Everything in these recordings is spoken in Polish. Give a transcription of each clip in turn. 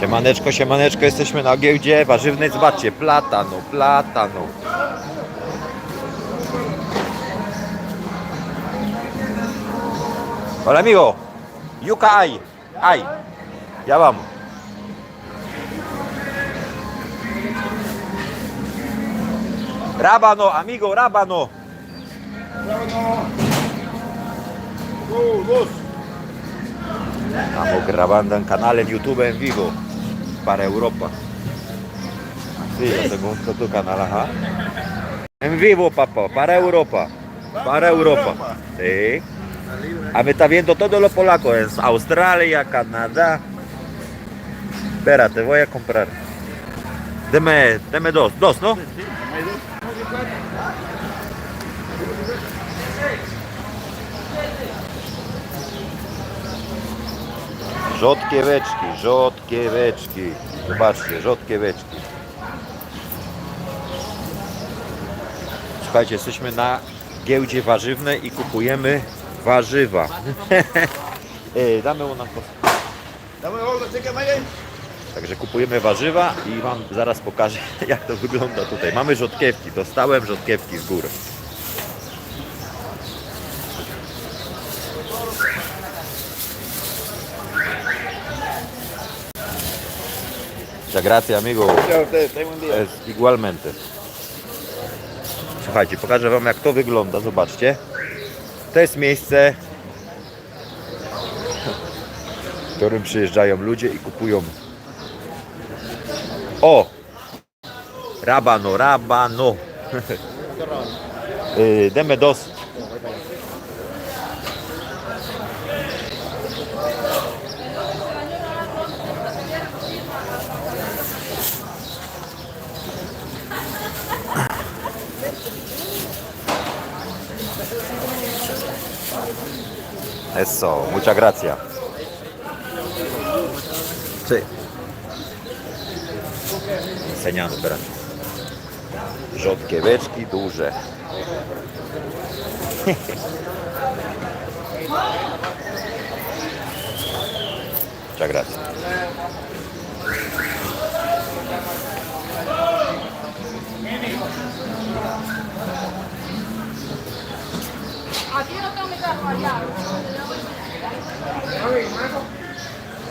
Siemaneczko, siemaneczko, jesteśmy na giełdzie warzywnej. Zobaczcie, platano, platano. Hola amigo, yuca hay, hay. Ya vamos. Rábano, amigo, rábano. Estamos grabando en canal en YouTube en vivo para Europa. Sí, yo tu canal, ajá. En vivo, papá, para Europa. Para Europa. Sí. A mí está viendo todos los polacos en Australia, Canadá. Espérate, voy a comprar. Deme, deme dos, dos, ¿no? Rzodkieweczki, rzodkieweczki. Zobaczcie, rzodkieweczki. Słuchajcie, jesteśmy na giełdzie warzywnej i kupujemy warzywa. Damy u Maję. Także kupujemy warzywa i Wam zaraz pokażę jak to wygląda tutaj. Mamy rzodkiewki, dostałem rzodkiewki z góry. Muchas gracias amigo. Es igualmente. Słuchajcie, pokażę Wam jak to wygląda. Zobaczcie. To jest miejsce, w którym przyjeżdżają ludzie i kupują. O! Rabano, rabano. Y, Deme dos. Eso, muchas gracias. Sí. Enseñando, espera. Rzodkieweczki duże. Muchas gracias. Aquí no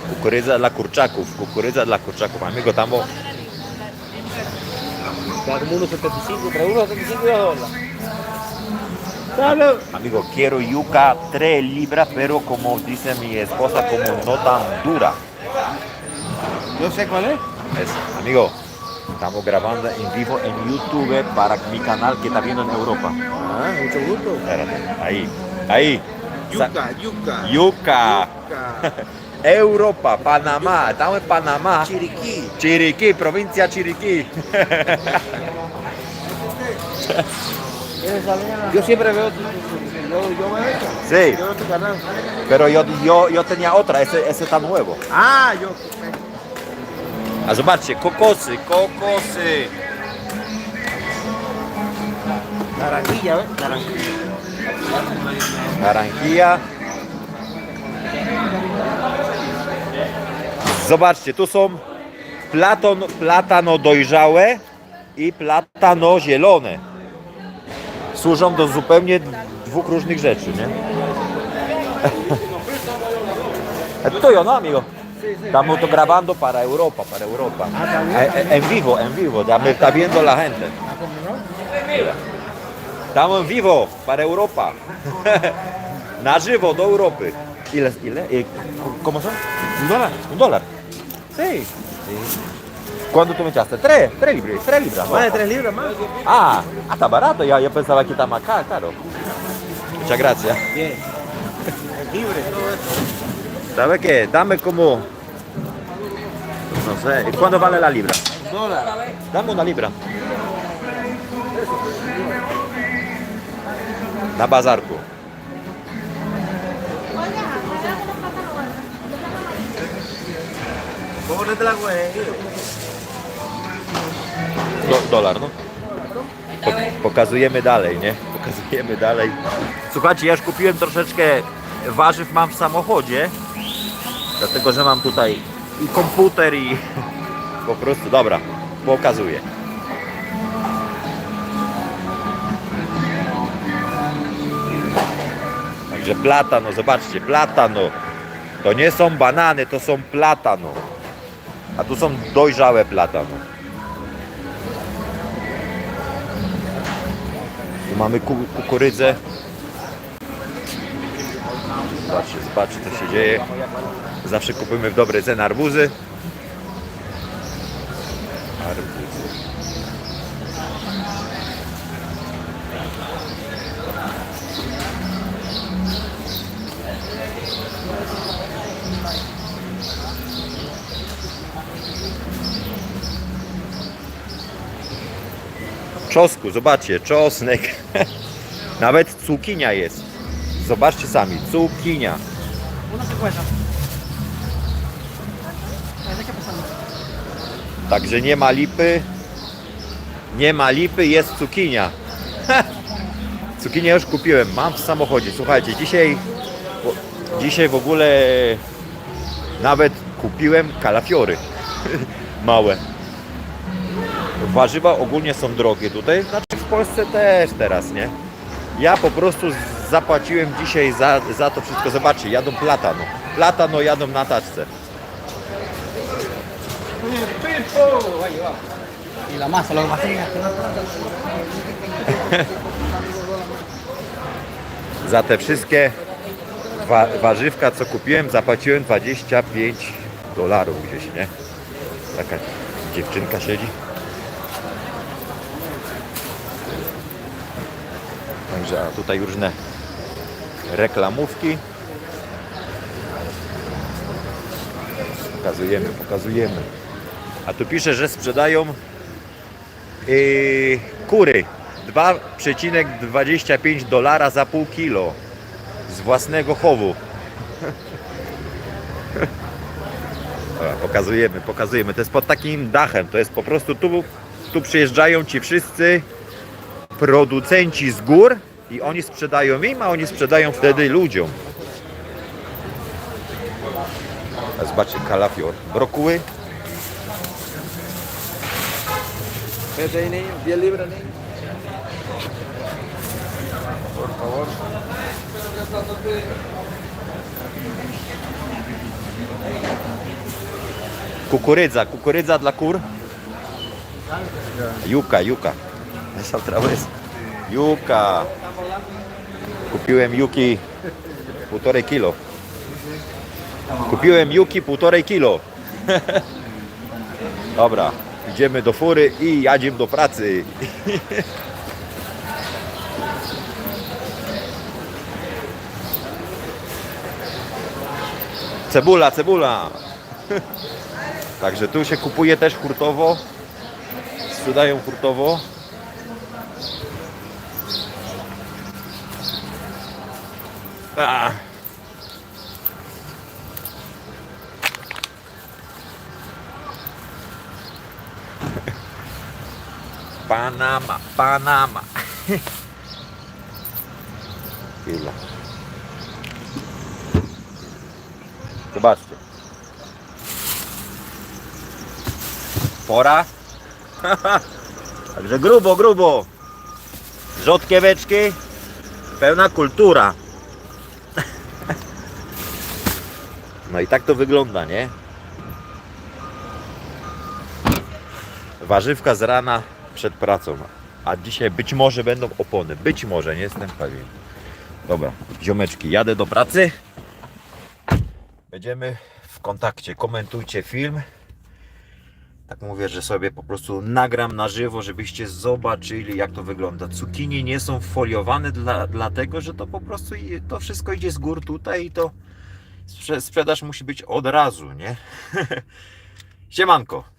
Kukurydza dla kurczaków, kukurydza dla kurczaków. Amigo, tam o- Está como 1.75, entre 1.75 y 2 dólares. Dale. Amigo, quiero yuca 3 libras, pero como dice mi esposa, como no tan dura. Yo sé cuál es. Es, amigo, estamos grabando en vivo en YouTube para mi canal que está viendo en Europa. Ah, mucho gusto. Espérate, ahí, ahí. Yuca, yuca. Yuca. Yuca. Europa, Panamá, estamos en Panamá. Chiriquí. Chiriquí, provincia Chiriquí. Yo siempre veo tu, yo, yo veo esto. Sí. Yo veo tu canal. Pero yo, yo, yo tenía otra, ese, ese está nuevo. Ah, yo. A zobaczcie, kokosy, kokosy. Naranjilla, ¿ves? Naranjilla. Naranjilla. Zobaczcie, tu są platon, platano dojrzałe i platano zielone. Służą do zupełnie dwóch różnych rzeczy, nie? Esto yo, ¿no, amigo? Estamos grabando para Europa, para Europa. Eh, eh, En vivo, en vivo. Ya me está viendo la gente. Estamos en vivo para Europa. Na żywo do Europy. Ile? Ile? ¿Cómo son? ¿Un dólar? ¿Un dólar? Sí. ¿Cuándo tú me echaste? Tres, tres libras. Tres libras. Más de 3 libras más. Ah, ah, está barato. Ya, yo pensaba que está más caro. caro. Muchas gracias. Bien. Es libre, todo esto. ¿Sabe qué? Dame como... No sé. ¿y ¿Cuánto vale la libra? Dólar. Dame una libra. Na bazarku. Do, dolar, no. Po, pokazujemy dalej, nie? pokazujemy dalej. Słuchajcie, ja już kupiłem troszeczkę warzyw, mam w samochodzie, dlatego że mam tutaj i komputer i po prostu, dobra, pokazuję. Także platano, zobaczcie, platano. To nie są banany, to są platano. A tu są dojrzałe platano. Tu mamy ku kukurydzę. Zobaczcie, zobaczcie co się dzieje. Zawsze kupujemy w dobre ceny arbuzy. Arbuzy. Czosku, zobaczcie, czosnek. Nawet cukinia jest. Zobaczcie sami, cukinia. Także nie ma lipy. Nie ma lipy, jest cukinia. Cukinię już kupiłem, mam w samochodzie. Słuchajcie, dzisiaj, dzisiaj w ogóle nawet kupiłem kalafiory małe. Warzywa ogólnie są drogie tutaj, znaczy w Polsce też teraz, nie? Ja po prostu zapłaciłem dzisiaj za, za to wszystko. Zobaczcie, jadą platano. Platano jadą na taczce. Y la masa, lo que pasa es que Za te wszystkie wa warzywka, co kupiłem, zapłaciłem 25 dolarów gdzieś, nie? Taka dziewczynka siedzi. Także a tutaj różne reklamówki. Pokazujemy, pokazujemy. A tu pisze, że sprzedają yy, kury 2,25 dolara za pół kilo z własnego chowu. Dobra, pokazujemy, pokazujemy. To jest pod takim dachem. To jest po prostu tu, tu przyjeżdżają ci wszyscy producenci z gór i oni sprzedają im, a oni sprzedają wtedy ludziom. Zobaczcie, kalafior. Brokuły Ahí, niño. 10 libras, niño. Por favor. Kukurydza, kukurydza dla kur. Juka, juka. Esa otra vez. Juka. Kupiłem juki półtorej kilo. Kupiłem juki półtorej kilo. Dobra, idziemy do fury i jadziem do pracy. Cebula, cebula. Także tu się kupuje też hurtowo. Sprzedają hurtowo. Ah. Panama, Panama. Chwila. Zobaczcie. Pora. Także grubo, grubo. Rzodkieweczki. Pełna kultura. No i tak to wygląda, nie? Warzywka z rana przed pracą. A dzisiaj być może będą opony. Być może, nie jestem pewien. Dobra, ziomeczki, jadę do pracy. Będziemy w kontakcie. Komentujcie film. Tak mówię, że sobie po prostu nagram na żywo, żebyście zobaczyli jak to wygląda. Cukinie nie są foliowane dla, dlatego, że to po prostu to wszystko idzie z gór tutaj i to sprze- sprzedaż musi być od razu, nie? Siemanko.